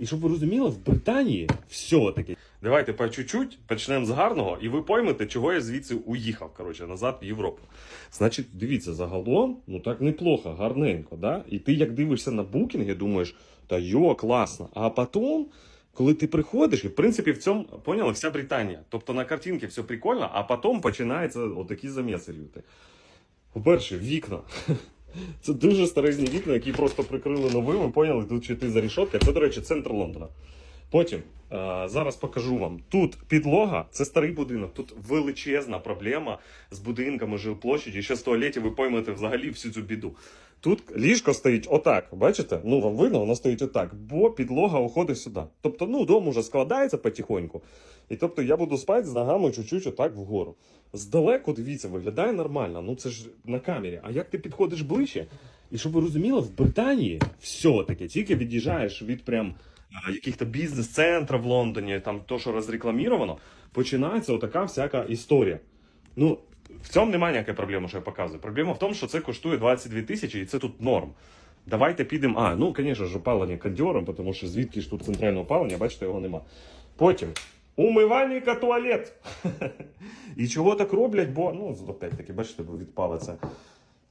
І щоб ви розуміли, в Британії все-таки. Давайте по чуть-чуть почнемо з гарного, і ви поймете, чого я звідси уїхав, коротше, назад в Європу. Значить, дивіться, загалом, ну так неплохо, гарненько, да? І ти як дивишся на букінги, думаєш, та йо, класно. А потім, коли ти приходиш, і в принципі в цьому поняли, вся Британія. Тобто на картинці все прикольно, а потім починаються отакі заміси люти. По-перше, вікна. Це дуже старезні вікна, які просто прикрили новими, поняли, тут чи ти за рішотка. Це, до речі, центр Лондона. Потім е, зараз покажу вам. Тут підлога, це старий будинок. Тут величезна проблема з будинками жилплощаді. Ще з туалетів ви поймете взагалі всю цю біду. Тут ліжко стоїть отак, бачите? Ну вам видно, воно стоїть отак, бо підлога уходить сюди. Тобто, ну, дом уже складається потихоньку. І тобто я буду спати з ногами чуть-чуть отак вгору. Здалеку, дивіться, виглядає нормально. Ну це ж на камері. А як ти підходиш ближче? І щоб ви розуміли, в Британії все-таки тільки від'їжджаєш від прям яких-то бізнес-центрів в Лондоні, там то, що розрекламіровано, починається отака всяка історія. Ну, в цьому немає ніякої проблеми, що я показую. Проблема в тому, що це коштує 22 тисячі, і це тут норм. Давайте підемо. А, ну, звісно ж, опалення кондьором, тому що звідки ж тут центральне опалення, бачите, його нема. Потім. Умивальника туалет. І чого так роблять, бо, ну, опять-таки, бачите, бо відпала це.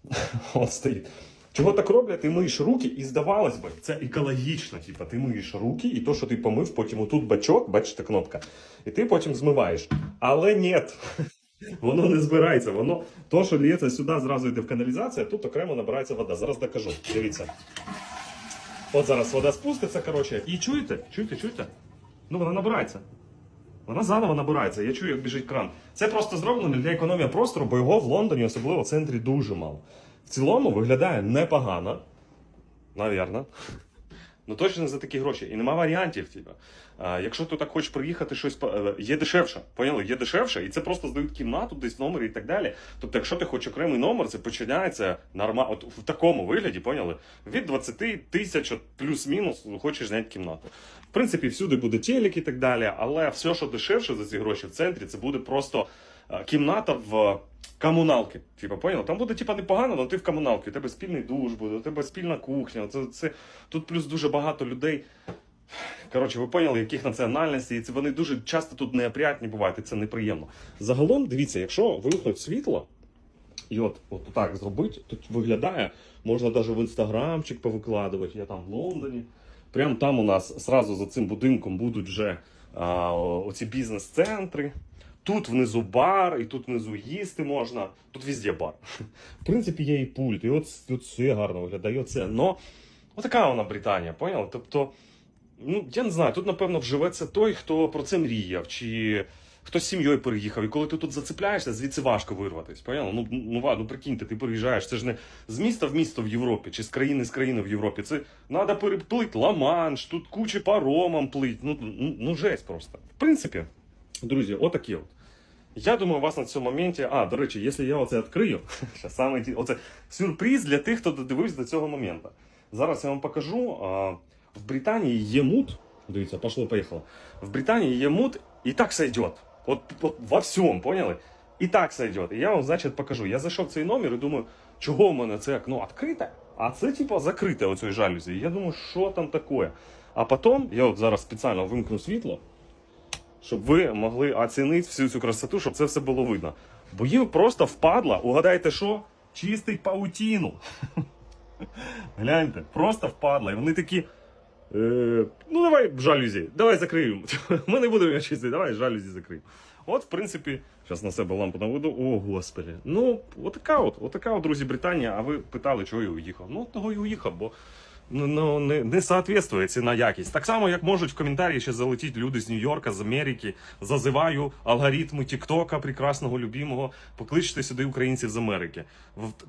От стоїть. Чого так роблять? Ти миєш руки, і здавалось би, це екологічно. Типа, ти миєш руки, і то, що ти помив, потім отут бачок, бачите, кнопка, і ти потім змиваєш. Але ні. Воно не збирається. Воно то, що лється сюди, зразу йде в каналізацію, тут окремо набирається вода. Зараз докажу. Дивіться. От зараз вода спуститься, коротше. І чуєте? Чуєте, чуєте? Ну вона набирається. Вона заново набирається. Я чую, як біжить кран. Це просто зроблено для економії простору, бо його в Лондоні, особливо в центрі, дуже мало. Цілому виглядає непогано. Навірно. Ну точно за такі гроші. І нема варіантів. Типу. А, якщо ти так хочеш приїхати, щось е, є дешевше. Поняли? Є дешевше, і це просто здають кімнату, десь номер і так далі. Тобто, якщо ти хочеш окремий номер, це починається нормально. От в такому вигляді, поняли? Від 20 тисяч плюс-мінус хочеш зняти кімнату. В принципі, всюди буде телек і так далі, але все, що дешевше за ці гроші в центрі, це буде просто кімната в комуналки. Типа, понял? Там буде типа непогано, але ти в комуналці. У тебе спільний душ буде, у тебе спільна кухня. Це, це... Тут плюс дуже багато людей. Коротше, ви поняли, яких національностей, і це вони дуже часто тут неопрятні бувають, і це неприємно. Загалом, дивіться, якщо вимкнуть світло, і от, от так зробити, тут виглядає, можна навіть в інстаграмчик повикладувати, я там в Лондоні. Прямо там у нас зразу за цим будинком будуть вже а, оці бізнес-центри. Тут внизу бар, і тут внизу їсти можна. Тут везде бар. В принципі, є і пульт, і от, от це гарно виглядає, оце. Но отака вона Британія, поняли? Тобто, ну я не знаю, тут напевно вживеться той, хто про це мріяв, чи хто з сім'єю переїхав. І коли ти тут зацепляєшся, звідси важко вирватися. Поняли? Ну, ну, ну прикиньте, ти переїжджаєш. Це ж не з міста в місто в Європі, чи з країни з країни в Європі. Це треба переплити Ла-Манш, тут куча паромам плить. Ну, ну, ну жесть просто. В принципі, друзі, отакі от. Я думаю, вас на цьому моменті. А, до речі, якщо я оце відкрию, ще саме оце сюрприз для тих, хто додивився до цього моменту. Зараз я вам покажу. А, в Британії є мут. Дивіться, пошло, поїхало. В Британії є мут, і так сойдет. От, от во всьому, поняли? І так сойдет. І я вам, значить, покажу. Я зайшов в цей номер і думаю, чого в мене це окно відкрите, а це типу закрите оцею жалюзі. Я думаю, що там таке. А потім я от зараз спеціально вимкну світло щоб ви могли оцінити всю цю красоту, щоб це все було видно. Бо їм просто впадло, угадайте що? Чистить паутіну. Гляньте, просто впадло. І вони такі. Е, ну, давай жалюзі, давай закриємо. Ми не будемо його чистити, давай жалюзі закриємо. От, в принципі, зараз на себе лампу наведу. О, господи. Ну, отака от, отака от, друзі, Британія. А ви питали, чого я уїхав? Ну, того і уїхав, бо ну, ну, не, не соответствує ціна якість. Так само, як можуть в коментарі ще залетіти люди з Нью-Йорка, з Америки. Зазиваю алгоритми Тіктока, прекрасного, любимого. Покличте сюди українців з Америки.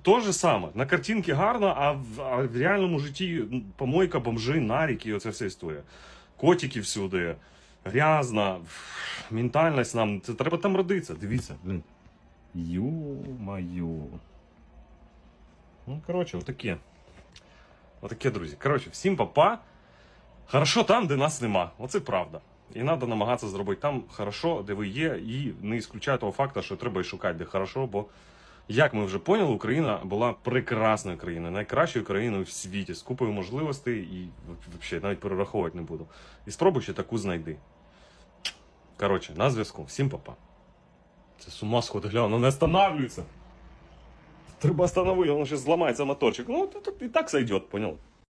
То же саме. На картинці гарно, а в, а в реальному житті помойка, бомжи, наріки, оця вся історія. Котики всюди, грязно, ментальність нам. Це треба там родитися. Дивіться, блін. Ю-маю. Ну, коротше, отаке. Отаке, друзі. Коротше, всім папа. Хорошо там, де нас нема. Оце правда. І треба намагатися зробити там хорошо, де ви є, і не ісключаю того факту, що треба і шукати, де хорошо, бо, як ми вже поняли, Україна була прекрасною країною, найкращою країною в світі, з купою можливостей і взагалі навіть перераховувати не буду. І спробуй ще таку знайди. Коротше, на зв'язку. Всім папа. Це з ума глянь, не останавливається. Треба остановити, он сейчас зламається моторчик. Ну, это, и так сойдет, понял?